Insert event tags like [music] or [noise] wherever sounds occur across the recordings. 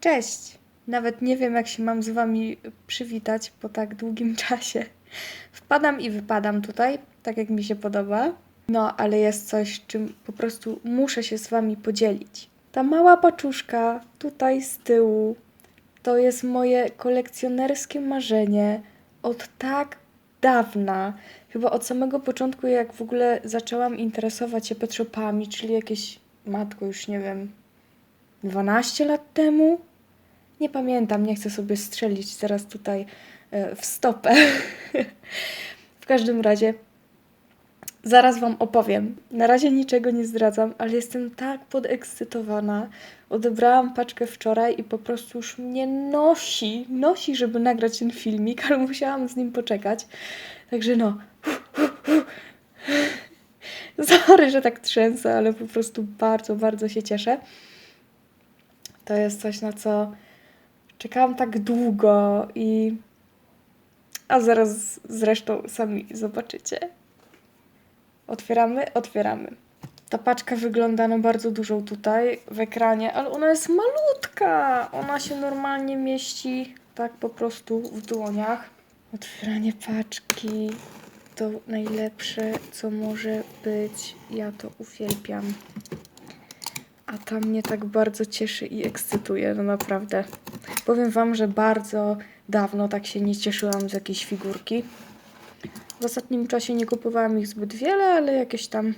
Cześć! Nawet nie wiem, jak się mam z Wami przywitać po tak długim [laughs] czasie. Wpadam i wypadam tutaj, tak jak mi się podoba. No, ale jest coś, czym po prostu muszę się z Wami podzielić. Ta mała paczuszka tutaj z tyłu to jest moje kolekcjonerskie marzenie od tak dawna. Chyba od samego początku, jak w ogóle zaczęłam interesować się petshopami, czyli jakieś, matko, już nie wiem, 12 lat temu? Nie pamiętam, nie chcę sobie strzelić teraz tutaj e, w stopę. [laughs] w każdym razie, zaraz Wam opowiem. Na razie niczego nie zdradzam, ale jestem tak podekscytowana. Odebrałam paczkę wczoraj i po prostu już mnie nosi, nosi, żeby nagrać ten filmik, ale musiałam z nim poczekać. Także no. [laughs] Sorry, że tak trzęsę, ale po prostu bardzo, bardzo się cieszę. To jest coś, na co czekałam tak długo i. A zaraz zresztą sami zobaczycie. Otwieramy? Otwieramy. Ta paczka wygląda na bardzo dużą tutaj w ekranie, ale ona jest malutka. Ona się normalnie mieści tak po prostu w dłoniach. Otwieranie paczki to najlepsze, co może być. Ja to uwielbiam. A to mnie tak bardzo cieszy i ekscytuje, no naprawdę. Powiem Wam, że bardzo dawno tak się nie cieszyłam z jakiejś figurki. W ostatnim czasie nie kupowałam ich zbyt wiele, ale jakieś tam,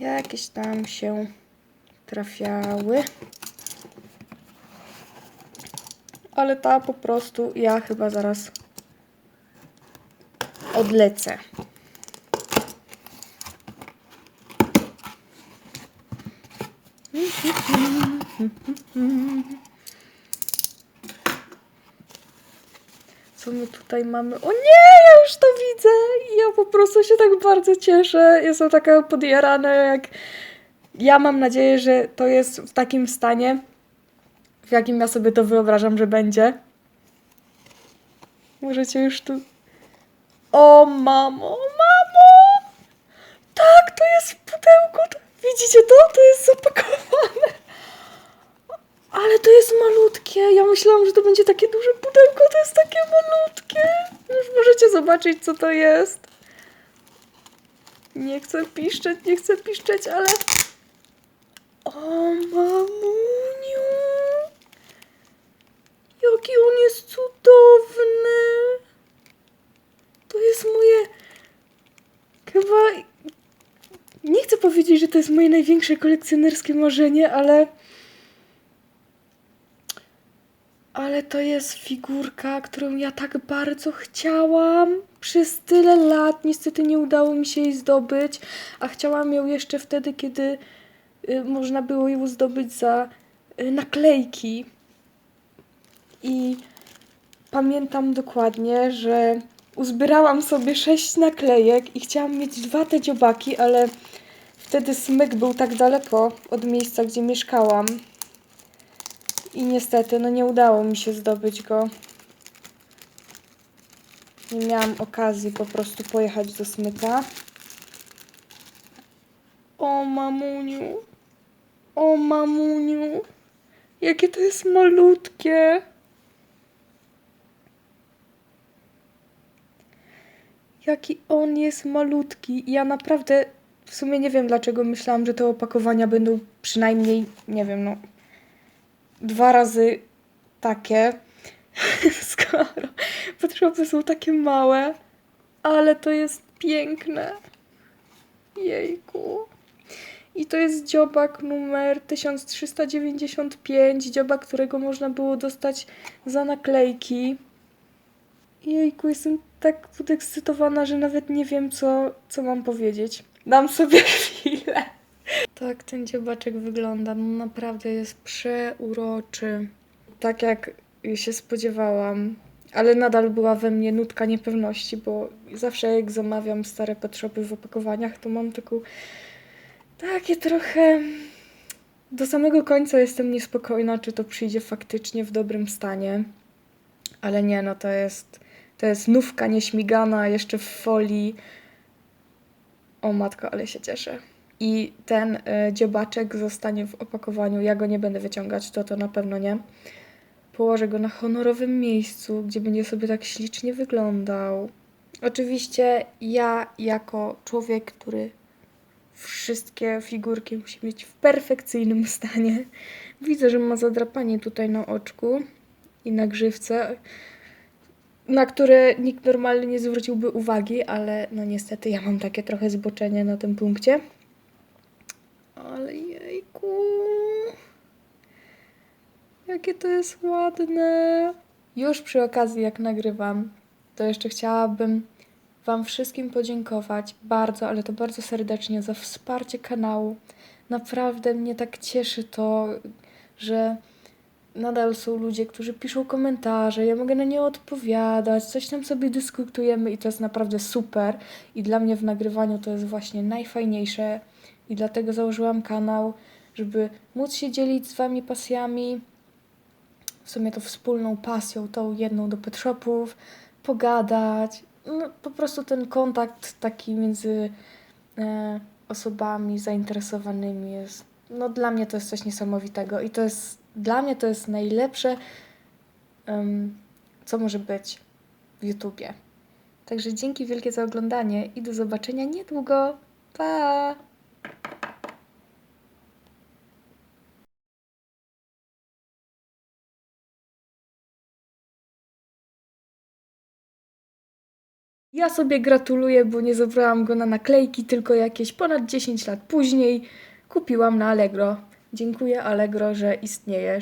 jakieś tam się trafiały. Ale ta po prostu, ja chyba zaraz odlecę. Co my tutaj mamy? O nie, ja już to widzę! Ja po prostu się tak bardzo cieszę. Jestem taka podjarana, jak ja mam nadzieję, że to jest w takim stanie, w jakim ja sobie to wyobrażam, że będzie. Możecie już tu. O mamo, mamo! Tak, to jest w pudełku. To... Widzicie to? To jest zapakowane. Ale to jest malutkie. Ja myślałam, że to będzie takie duże pudełko. To jest takie malutkie. Już możecie zobaczyć, co to jest. Nie chcę piszczeć, nie chcę piszczeć, ale... O, mamuniu! Jaki on jest cudowny! To jest moje... Chyba... Że to jest moje największe kolekcjonerskie marzenie, ale... Ale to jest figurka, którą ja tak bardzo chciałam przez tyle lat. Niestety nie udało mi się jej zdobyć, a chciałam ją jeszcze wtedy, kiedy y, można było ją zdobyć za y, naklejki. I pamiętam dokładnie, że uzbierałam sobie sześć naklejek i chciałam mieć dwa te dziobaki, ale wtedy smyk był tak daleko od miejsca, gdzie mieszkałam. I niestety, no nie udało mi się zdobyć go. Nie miałam okazji po prostu pojechać do smyka. O mamuniu. O mamuniu. Jakie to jest malutkie. Jaki on jest malutki. Ja naprawdę w sumie nie wiem dlaczego myślałam, że te opakowania będą przynajmniej, nie wiem, no dwa razy takie, [laughs] skoro potrzeby są takie małe, ale to jest piękne. Jejku. I to jest dziobak numer 1395, dziobak, którego można było dostać za naklejki. Jejku, jestem tak podekscytowana, że nawet nie wiem, co, co mam powiedzieć. Dam sobie [laughs] chwilę. Tak ten dziobaczek wygląda. No naprawdę jest przeuroczy. Tak jak się spodziewałam. Ale nadal była we mnie nutka niepewności, bo zawsze jak zamawiam stare shopy w opakowaniach, to mam taką takie trochę... Do samego końca jestem niespokojna, czy to przyjdzie faktycznie w dobrym stanie. Ale nie, no to jest... To jest nówka nieśmigana, jeszcze w folii. O matko, ale się cieszę. i ten e, dziobaczek zostanie w opakowaniu. Ja go nie będę wyciągać, to to na pewno nie. Położę go na honorowym miejscu, gdzie będzie sobie tak ślicznie wyglądał. Oczywiście ja jako człowiek, który wszystkie figurki musi mieć w perfekcyjnym stanie. Widzę, że ma zadrapanie tutaj na oczku i na grzywce, na które nikt normalnie nie zwróciłby uwagi, ale no niestety ja mam takie trochę zboczenie na tym punkcie. Ale jejku. Jakie to jest ładne. Już przy okazji, jak nagrywam, to jeszcze chciałabym Wam wszystkim podziękować bardzo, ale to bardzo serdecznie za wsparcie kanału. Naprawdę mnie tak cieszy to, że nadal są ludzie, którzy piszą komentarze, ja mogę na nie odpowiadać, coś tam sobie dyskutujemy i to jest naprawdę super. I dla mnie w nagrywaniu to jest właśnie najfajniejsze i dlatego założyłam kanał, żeby móc się dzielić z Wami pasjami, w sumie to wspólną pasją, tą jedną do pet shopów, pogadać. No, po prostu ten kontakt taki między e, osobami zainteresowanymi jest, no dla mnie to jest coś niesamowitego i to jest, dla mnie to jest najlepsze, em, co może być w YouTubie. Także dzięki wielkie za oglądanie i do zobaczenia niedługo. Pa! Ja sobie gratuluję, bo nie zabrałam go na naklejki, tylko jakieś ponad 10 lat później kupiłam na Allegro. Dziękuję Allegro, że istniejesz.